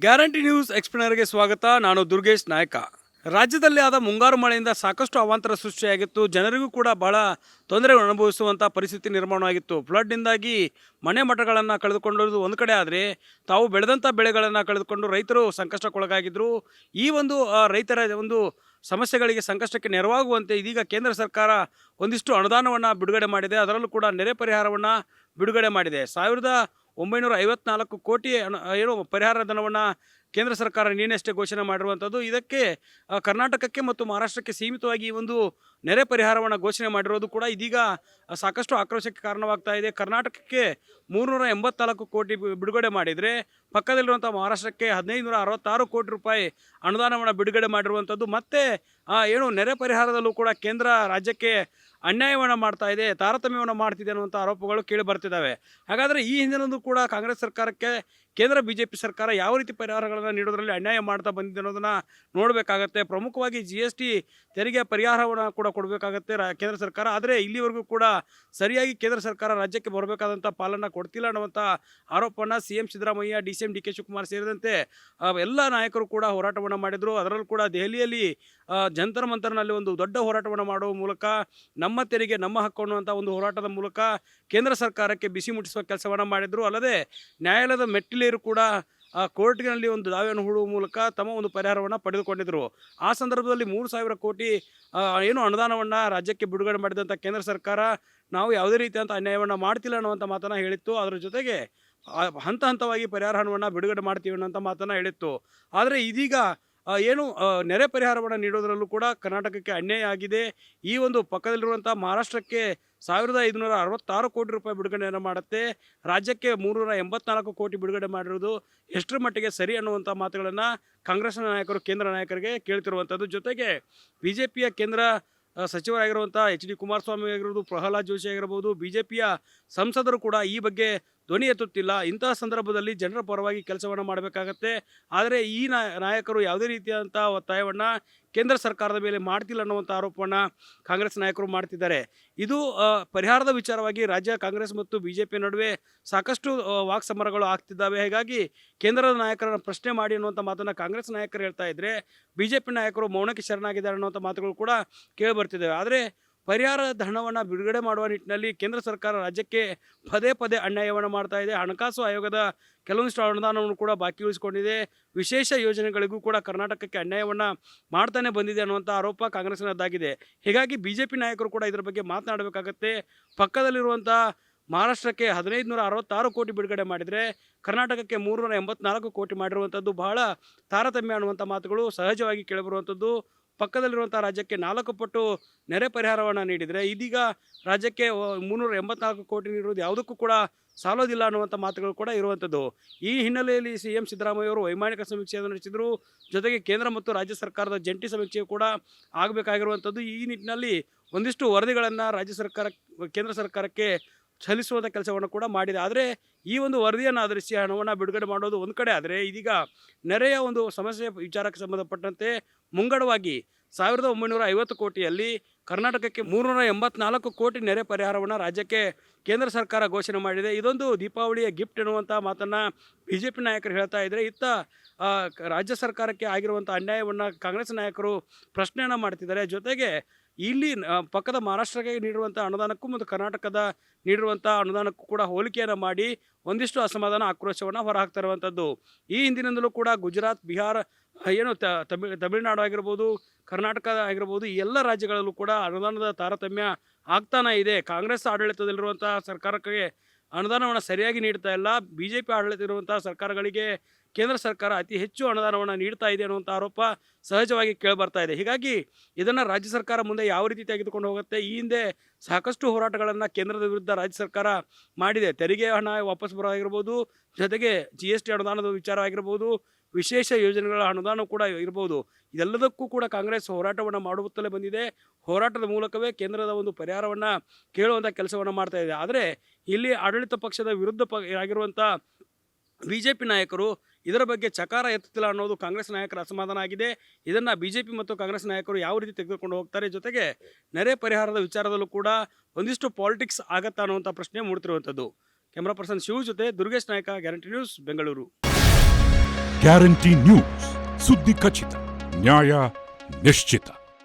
Guarantee news ಎಕ್ಸ್ಪ್ಲೇನರ್ಗೆ ಸ್ವಾಗತ. ನಾನು ದುರ್ಗೇಶ್ ನಾಯಕ. ರಾಜ್ಯದಲ್ಲಿ ಆದ ಮುಂಗಾರು ಮಳೆಯಿಂದ ಸಾಕಷ್ಟು ಅವಾಂತರ ಸೃಷ್ಟಿಯಾಗಿತ್ತು. ಜನರಿಗೂ ಕೂಡ ಬಹಳ ತೊಂದರೆ ಅನುಭವಿಸುವಂಥ ಪರಿಸ್ಥಿತಿ ನಿರ್ಮಾಣವಾಗಿತ್ತು ಫ್ಲಡ್ನಿಂದಾಗಿ ಮನೆ ಮಠಗಳನ್ನು ಕಳೆದುಕೊಂಡಿರೋದು ಒಂದು ಕಡೆ ಆದರೆ ತಾವು ಬೆಳೆದಂಥ ಬೆಳೆಗಳನ್ನು ಕಳೆದುಕೊಂಡು ರೈತರು ಸಂಕಷ್ಟಕ್ಕೊಳಗಾಗಿದ್ದರು ಈ ಒಂದು ರೈತರ ಒಂದು ಸಮಸ್ಯೆಗಳಿಗೆ ಸಂಕಷ್ಟಕ್ಕೆ ನೆರವಾಗುವಂತೆ ಇದೀಗ ಕೇಂದ್ರ ಸರ್ಕಾರ ಒಂದಿಷ್ಟು ಅನುದಾನವನ್ನು ಬಿಡುಗಡೆ ಮಾಡಿದೆ. ಅದರಲ್ಲೂ ಕೂಡ ನೆರೆ ಪರಿಹಾರವನ್ನು ಬಿಡುಗಡೆ ಮಾಡಿದೆ. ಸಾವಿರದ ಒಂಬೈನೂರ ಐವತ್ನಾಲ್ಕು ಕೋಟಿ ಏನು ಪರಿಹಾರ ಧನವನ್ನು ಕೇಂದ್ರ ಸರ್ಕಾರ ನೀನಷ್ಟೇ ಘೋಷಣೆ ಮಾಡಿರುವಂಥದ್ದು. ಇದಕ್ಕೆ ಕರ್ನಾಟಕಕ್ಕೆ ಮತ್ತು ಮಹಾರಾಷ್ಟ್ರಕ್ಕೆ ಸೀಮಿತವಾಗಿ ಒಂದು ನೆರೆ ಪರಿಹಾರವನ್ನು ಘೋಷಣೆ ಮಾಡಿರೋದು ಕೂಡ ಇದೀಗ ಸಾಕಷ್ಟು ಆಕ್ರೋಶಕ್ಕೆ ಕಾರಣವಾಗ್ತಾ ಇದೆ. ಕರ್ನಾಟಕಕ್ಕೆ ಮೂರುನೂರ ಎಂಬತ್ನಾಲ್ಕು ಕೋಟಿ ಬಿಡುಗಡೆ ಮಾಡಿದರೆ, ಪಕ್ಕದಲ್ಲಿರುವಂಥ ಮಹಾರಾಷ್ಟ್ರಕ್ಕೆ ಹದಿನೈದು ನೂರ ಅರವತ್ತಾರು ಕೋಟಿ ರೂಪಾಯಿ ಅನುದಾನವನ್ನು ಬಿಡುಗಡೆ ಮಾಡಿರುವಂಥದ್ದು. ಮತ್ತೆ ಏನು ನೆರೆ ಪರಿಹಾರದಲ್ಲೂ ಕೂಡ ಕೇಂದ್ರ ರಾಜ್ಯಕ್ಕೆ ಅನ್ಯಾಯವನ್ನು ಮಾಡ್ತಾ ಇದೆ, ತಾರತಮ್ಯವನ್ನು ಮಾಡ್ತಿದೆ ಅನ್ನುವಂಥ ಆರೋಪಗಳು ಕೇಳಿ ಬರ್ತಿದ್ದಾವೆ. ಹಾಗಾದರೆ ಈ ಹಿಂದಿನದು ಕೂಡ ಕಾಂಗ್ರೆಸ್ ಸರ್ಕಾರಕ್ಕೆ ಕೇಂದ್ರ ಬಿ ಜೆ ಪಿ ಸರ್ಕಾರ ಯಾವ ರೀತಿ ಪರಿಹಾರಗಳನ್ನು ನೀಡೋದ್ರಲ್ಲಿ ಅನ್ಯಾಯ ಮಾಡ್ತಾ ಬಂದಿದೆ ಅನ್ನೋದನ್ನು ನೋಡಬೇಕಾಗತ್ತೆ. ಪ್ರಮುಖವಾಗಿ ಜಿ ಎಸ್ ಟಿ ತೆರಿಗೆ ಪರಿಹಾರವನ್ನು ಕೂಡ ಕೊಡಬೇಕಾಗತ್ತೆ ರಾ, ಕೇಂದ್ರ ಸರ್ಕಾರ. ಆದರೆ ಇಲ್ಲಿವರೆಗೂ ಕೂಡ ಸರಿಯಾಗಿ ಕೇಂದ್ರ ಸರ್ಕಾರ ರಾಜ್ಯಕ್ಕೆ ಬರಬೇಕಾದಂಥ ಪಾಲನ್ನು ಕೊಡ್ತಿಲ್ಲ ಅನ್ನುವಂಥ ಆರೋಪವನ್ನು C M Siddaramaiah, D C M D K Shivakumar ಸೇರಿದಂತೆ ಎಲ್ಲ ನಾಯಕರು ಕೂಡ ಹೋರಾಟವನ್ನು ಮಾಡಿದರು. ಅದರಲ್ಲೂ ಕೂಡ ದೆಹಲಿಯಲ್ಲಿ ಜಂತರ ಮಂತರ್ನಲ್ಲಿ ಒಂದು ದೊಡ್ಡ ಹೋರಾಟವನ್ನು ಮಾಡುವ ಮೂಲಕ, ನಮ್ಮ ತೆರಿಗೆ ನಮ್ಮ ಹಕ್ಕು ಅನ್ನುವಂಥ ಒಂದು ಹೋರಾಟದ ಮೂಲಕ ಕೇಂದ್ರ ಸರ್ಕಾರಕ್ಕೆ ಬಿಸಿ ಮುಟ್ಟಿಸುವ ಕೆಲಸವನ್ನು ಮಾಡಿದರು. ಅಲ್ಲದೆ ನ್ಯಾಯಾಲಯದ ಮೆಟ್ಟಿಲೇರು ಕೂಡ ಕೋರ್ಟ್ನಲ್ಲಿ ಒಂದು ದಾವೆಯನ್ನು ಹೂಡುವ ಮೂಲಕ ತಮ್ಮ ಒಂದು ಪರಿಹಾರವನ್ನು ಪಡೆದುಕೊಂಡಿದ್ದರು ಆ ಸಂದರ್ಭದಲ್ಲಿ ಮೂರು ಸಾವಿರ ಕೋಟಿ ಏನು ಅನುದಾನವನ್ನು ರಾಜ್ಯಕ್ಕೆ ಬಿಡುಗಡೆ ಮಾಡಿದಂಥ ಕೇಂದ್ರ ಸರ್ಕಾರ ನಾವು ಯಾವುದೇ ರೀತಿಯಂಥ ಅನ್ಯಾಯವನ್ನು ಮಾಡ್ತಿಲ್ಲ ಅನ್ನುವಂಥ ಮಾತನ್ನು ಹೇಳಿತ್ತು. ಅದರ ಜೊತೆಗೆ ಹಂತ ಹಂತವಾಗಿ ಪರಿಹಾರ ಹಣವನ್ನು ಬಿಡುಗಡೆ ಮಾಡ್ತೀವಿ ಅನ್ನೋಂಥ ಮಾತನ್ನು ಹೇಳಿತ್ತು. ಆದರೆ ಇದೀಗ ಏನು ನೆರೆ ಪರಿಹಾರವನ್ನು ನೀಡೋದರಲ್ಲೂ ಕೂಡ ಕರ್ನಾಟಕಕ್ಕೆ ಅನ್ಯಾಯ ಆಗಿದೆ. ಈ ಒಂದು ಪಕ್ಕದಲ್ಲಿರುವಂಥ ಮಹಾರಾಷ್ಟ್ರಕ್ಕೆ ಸಾವಿರದ ಐದುನೂರ ಅರವತ್ತಾರು ಕೋಟಿ ರೂಪಾಯಿ ಬಿಡುಗಡೆಯನ್ನು ಮಾಡುತ್ತೆ. ರಾಜ್ಯಕ್ಕೆ ಮೂರುನೂರ ಎಂಬತ್ನಾಲ್ಕು ಕೋಟಿ ಬಿಡುಗಡೆ ಮಾಡಿರೋದು ಎಷ್ಟರ ಮಟ್ಟಿಗೆ ಸರಿ ಅನ್ನುವಂಥ ಮಾತುಗಳನ್ನು ಕಾಂಗ್ರೆಸ್ನ ನಾಯಕರು, ಕೇಂದ್ರ ನಾಯಕರಿಗೆ ಕೇಳ್ತಿರುವಂಥದ್ದು. ಜೊತೆಗೆ ಬಿ ಜೆ ಪಿಯ ಕೇಂದ್ರ ಸಚಿವರಾಗಿರುವಂಥ ಎಚ್ ಡಿ ಕುಮಾರಸ್ವಾಮಿ ಆಗಿರ್ಬೋದು, ಪ್ರಹ್ಲಾದ್ ಜೋಶಿ ಆಗಿರ್ಬೋದು ಬಿ ಜೆ ಪಿಯ ಸಂಸದರು ಕೂಡ ಈ ಬಗ್ಗೆ ಧ್ವನಿ ಎತ್ತುತ್ತಿಲ್ಲ. ಇಂತಹ ಸಂದರ್ಭದಲ್ಲಿ ಜನರ ಪರವಾಗಿ ಕೆಲಸವನ್ನು ಮಾಡಬೇಕಾಗತ್ತೆ. ಆದರೆ ಈ ನಾಯಕರು ಯಾವುದೇ ರೀತಿಯಾದಂಥ ಒತ್ತಾಯವನ್ನು ಕೇಂದ್ರ ಸರ್ಕಾರದ ಮೇಲೆ ಮಾಡ್ತಿಲ್ಲ ಅನ್ನುವಂಥ ಆರೋಪವನ್ನು ಕಾಂಗ್ರೆಸ್ ನಾಯಕರು ಮಾಡ್ತಿದ್ದಾರೆ. ಇದು ಪರಿಹಾರದ ವಿಚಾರವಾಗಿ ರಾಜ್ಯ ಕಾಂಗ್ರೆಸ್ ಮತ್ತು ಬಿ ಜೆ ಪಿ ನಡುವೆ ಸಾಕಷ್ಟು ವಾಕ್ಸಮರಗಳು ವಾಕ್ ಸಮರಗಳು ಆಗ್ತಿದ್ದಾವೆ. ಹೀಗಾಗಿ ಕೇಂದ್ರದ ನಾಯಕರನ್ನು ಪ್ರಶ್ನೆ ಮಾಡಿ ಅನ್ನುವಂಥ ಮಾತನ್ನು ಕಾಂಗ್ರೆಸ್ ನಾಯಕರು ಹೇಳ್ತಾ ಇದ್ದರೆ ಬಿ ಜೆ ಪಿ ನಾಯಕರು ಮೌನಕ್ಕೆ ಶರಣಾಗಿದ್ದಾರೆ ಅನ್ನುವಂಥ ಮಾತುಗಳು ಕೂಡ ಕೇಳಿಬರ್ತಿದ್ದಾವೆ ಆದರೆ ಪರಿಹಾರ ಹಣವನ್ನು ಬಿಡುಗಡೆ ಮಾಡುವ ನಿಟ್ಟಿನಲ್ಲಿ ಕೇಂದ್ರ ಸರ್ಕಾರ ರಾಜ್ಯಕ್ಕೆ ಪದೇ ಪದೇ ಅನ್ಯಾಯವನ್ನು ಮಾಡ್ತಾ ಇದೆ. ಹಣಕಾಸು ಆಯೋಗದ ಕೆಲವೊಂದಿಷ್ಟು ಅನುದಾನವನ್ನು ಕೂಡ ಬಾಕಿ ಉಳಿಸಿಕೊಂಡಿದೆ. ವಿಶೇಷ ಯೋಜನೆಗಳಿಗೂ ಕೂಡ ಕರ್ನಾಟಕಕ್ಕೆ ಅನ್ಯಾಯವನ್ನು ಮಾಡ್ತಾನೆ ಬಂದಿದೆ ಅನ್ನುವಂಥ ಆರೋಪ ಕಾಂಗ್ರೆಸ್ನದ್ದಾಗಿದೆ. ಹೀಗಾಗಿ ಬಿ ಜೆ ಪಿ ನಾಯಕರು ಕೂಡ ಇದರ ಬಗ್ಗೆ ಮಾತನಾಡಬೇಕಾಗತ್ತೆ. ಪಕ್ಕದಲ್ಲಿರುವಂಥ ಮಹಾರಾಷ್ಟ್ರಕ್ಕೆ ಹದಿನೈದು ನೂರ ಅರವತ್ತಾರು ಕೋಟಿ ಬಿಡುಗಡೆ ಮಾಡಿದರೆ ಕರ್ನಾಟಕಕ್ಕೆ ಮೂರುನೂರ ಎಂಬತ್ನಾಲ್ಕು ಕೋಟಿ ಮಾಡಿರುವಂಥದ್ದು ಬಹಳ ತಾರತಮ್ಯ ಅನ್ನುವಂಥ ಮಾತುಗಳು ಸಹಜವಾಗಿ ಕೇಳಿಬರುವಂಥದ್ದು ಪಕ್ಕದಲ್ಲಿರುವಂಥ ರಾಜ್ಯಕ್ಕೆ ನಾಲ್ಕು ಪಟ್ಟು ನೆರೆ ಪರಿಹಾರವನ್ನು ನೀಡಿದರೆ ಇದೀಗ ರಾಜ್ಯಕ್ಕೆ ಮುನ್ನೂರ ಎಂಬತ್ನಾಲ್ಕು ಕೋಟಿ ನೀಡುವುದು ಯಾವುದಕ್ಕೂ ಕೂಡ ಸಾಲೋದಿಲ್ಲ ಅನ್ನುವಂಥ ಮಾತುಗಳು ಕೂಡ ಇರುವಂಥದ್ದು. ಈ ಹಿನ್ನೆಲೆಯಲ್ಲಿ ಸಿ ಎಂ ಸಿದ್ದರಾಮಯ್ಯ ಅವರು ವೈಮಾನಿಕ ಸಮೀಕ್ಷೆಯನ್ನು ನಡೆಸಿದರು ಜೊತೆಗೆ ಕೇಂದ್ರ ಮತ್ತು ರಾಜ್ಯ ಸರ್ಕಾರದ ಜಂಟಿ ಸಮೀಕ್ಷೆ ಕೂಡ ಆಗಬೇಕಾಗಿರುವಂಥದ್ದು. ಈ ನಿಟ್ಟಿನಲ್ಲಿ ಒಂದಿಷ್ಟು ವರದಿಗಳನ್ನು ರಾಜ್ಯ ಸರ್ಕಾರ, ಕೇಂದ್ರ ಸರ್ಕಾರಕ್ಕೆ ಸಲ್ಲಿಸುವಂಥ ಕೆಲಸವನ್ನು ಕೂಡ ಮಾಡಿದೆ. ಆದರೆ ಈ ಒಂದು ವರದಿಯನ್ನು ಆಧರಿಸಿ ಹಣವನ್ನು ಬಿಡುಗಡೆ ಮಾಡೋದು ಒಂದು ಕಡೆ ಆದರೆ ಇದೀಗ ನೆರೆಯ ಒಂದು ಸಮಸ್ಯೆ ವಿಚಾರಕ್ಕೆ ಸಂಬಂಧಪಟ್ಟಂತೆ ಮುಂಗಡವಾಗಿ ಸಾವಿರದ ಒಂಬೈನೂರ ಐವತ್ತು ಕೋಟಿಯಲ್ಲಿ ಕರ್ನಾಟಕಕ್ಕೆ ಮೂರುನೂರ ಎಂಬತ್ನಾಲ್ಕು ಕೋಟಿ ನೆರೆ ಪರಿಹಾರವನ್ನು ರಾಜ್ಯಕ್ಕೆ ಕೇಂದ್ರ ಸರ್ಕಾರ ಘೋಷಣೆ ಮಾಡಿದೆ. ಇದೊಂದು ದೀಪಾವಳಿಯ ಗಿಫ್ಟ್ ಎನ್ನುವಂಥ ಮಾತನ್ನು ಬಿ ಜೆ ಪಿ ನಾಯಕರು ಹೇಳ್ತಾ ಇದ್ದರೆ ಇತ್ತ ರಾಜ್ಯ ಸರ್ಕಾರಕ್ಕೆ ಆಗಿರುವಂಥ ಅನ್ಯಾಯವನ್ನು ಕಾಂಗ್ರೆಸ್ ನಾಯಕರು ಪ್ರಶ್ನೆಯನ್ನು ಮಾಡ್ತಿದ್ದಾರೆ. ಜೊತೆಗೆ ಇಲ್ಲಿ ಪಕ್ಕದ ಮಹಾರಾಷ್ಟ್ರಕ್ಕೆ ನೀಡಿರುವಂಥ ಅನುದಾನಕ್ಕೂ ಮತ್ತು ಕರ್ನಾಟಕದ ನೀಡಿರುವಂಥ ಅನುದಾನಕ್ಕೂ ಕೂಡ ಹೋಲಿಕೆಯನ್ನು ಮಾಡಿ ಒಂದಿಷ್ಟು ಅಸಮಾಧಾನ ಆಕ್ರೋಶವನ್ನು ಹೊರಹಾಕ್ತಾ ಇರುವಂಥದ್ದು ಈ ಹಿಂದಿನಿಂದಲೂ ಕೂಡ ಗುಜರಾತ್, ಬಿಹಾರ ಏನು ತಮಿಳ್, ತಮಿಳುನಾಡು ಆಗಿರ್ಬೋದು, ಕರ್ನಾಟಕ ಆಗಿರ್ಬೋದು ಎಲ್ಲ ರಾಜ್ಯಗಳಲ್ಲೂ ಕೂಡ ಅನುದಾನದ ತಾರತಮ್ಯ ಆಗ್ತಾನೆ ಇದೆ. ಕಾಂಗ್ರೆಸ್ ಆಡಳಿತದಲ್ಲಿರುವಂಥ ಸರ್ಕಾರಕ್ಕೆ ಅನುದಾನವನ್ನು ಸರಿಯಾಗಿ ನೀಡ್ತಾ ಇಲ್ಲ. ಬಿ ಜೆ ಪಿ ಆಡಳಿತ ಇರುವಂಥ ಸರ್ಕಾರಗಳಿಗೆ ಕೇಂದ್ರ ಸರ್ಕಾರ ಅತಿ ಹೆಚ್ಚು ಅನುದಾನವನ್ನು ನೀಡ್ತಾ ಇದೆ ಅನ್ನುವಂಥ ಆರೋಪ ಸಹಜವಾಗಿ ಕೇಳಿಬರ್ತಾ ಇದೆ. ಹೀಗಾಗಿ ಇದನ್ನು ರಾಜ್ಯ ಸರ್ಕಾರ ಮುಂದೆ ಯಾವ ರೀತಿ ತೆಗೆದುಕೊಂಡು ಹೋಗುತ್ತೆ? ಈ ಹಿಂದೆ ಸಾಕಷ್ಟು ಹೋರಾಟಗಳನ್ನು ಕೇಂದ್ರದ ವಿರುದ್ಧ ರಾಜ್ಯ ಸರ್ಕಾರ ಮಾಡಿದೆ. ತೆರಿಗೆ ಹಣ ವಾಪಸ್ ಬರೋದಾಗಿರ್ಬೋದು, ಜೊತೆಗೆ ಜಿ ಎಸ್ ಟಿ ಅನುದಾನದ ವಿಚಾರ ಆಗಿರ್ಬೋದು, ವಿಶೇಷ ಯೋಜನೆಗಳ ಅನುದಾನ ಕೂಡ ಇರ್ಬೋದು. ಇದೆಲ್ಲದಕ್ಕೂ ಕೂಡ ಕಾಂಗ್ರೆಸ್ ಹೋರಾಟವನ್ನು ಮಾಡುತ್ತಲೇ ಬಂದಿದೆ. ಹೋರಾಟದ ಮೂಲಕವೇ ಕೇಂದ್ರದ ಒಂದು ಪರಿಹಾರವನ್ನು ಕೇಳುವಂಥ ಕೆಲಸವನ್ನು ಮಾಡ್ತಾ ಇದೆ. ಆದರೆ ಇಲ್ಲಿ ಆಡಳಿತ ಪಕ್ಷದ ವಿರುದ್ಧ ಪ ಆಗಿರುವಂಥ ಬಿ ಜೆ ಪಿ ನಾಯಕರು ಇದರ ಬಗ್ಗೆ ಚಕಾರ ಎತ್ತುತ್ತಿಲ್ಲ ಅನ್ನೋದು ಕಾಂಗ್ರೆಸ್ ನಾಯಕರ ಅಸಮಾಧಾನ ಆಗಿದೆ. ಇದನ್ನು ಬಿ ಜೆ ಪಿ ಮತ್ತು ಕಾಂಗ್ರೆಸ್ ನಾಯಕರು ಯಾವ ರೀತಿ ತೆಗೆದುಕೊಂಡು ಹೋಗ್ತಾರೆ ಜೊತೆಗೆ ನೆರೆ ಪರಿಹಾರದ ವಿಚಾರದಲ್ಲೂ ಕೂಡ ಒಂದಿಷ್ಟು ಪಾಲಿಟಿಕ್ಸ್ ಆಗತ್ತಾ ಅನ್ನುವಂಥ ಪ್ರಶ್ನೆ ಮೂಡ್ತಿರುವಂಥದ್ದು. ಕ್ಯಾಮ್ರಾ ಪರ್ಸನ್ ಶಿವ ಜೊತೆ Durgesh Nayak, guarantee news, Bengaluru. Guarantee news, ಸುದ್ದಿ ಖಚಿತ, ನ್ಯಾಯ ನಿಶ್ಚಿತ.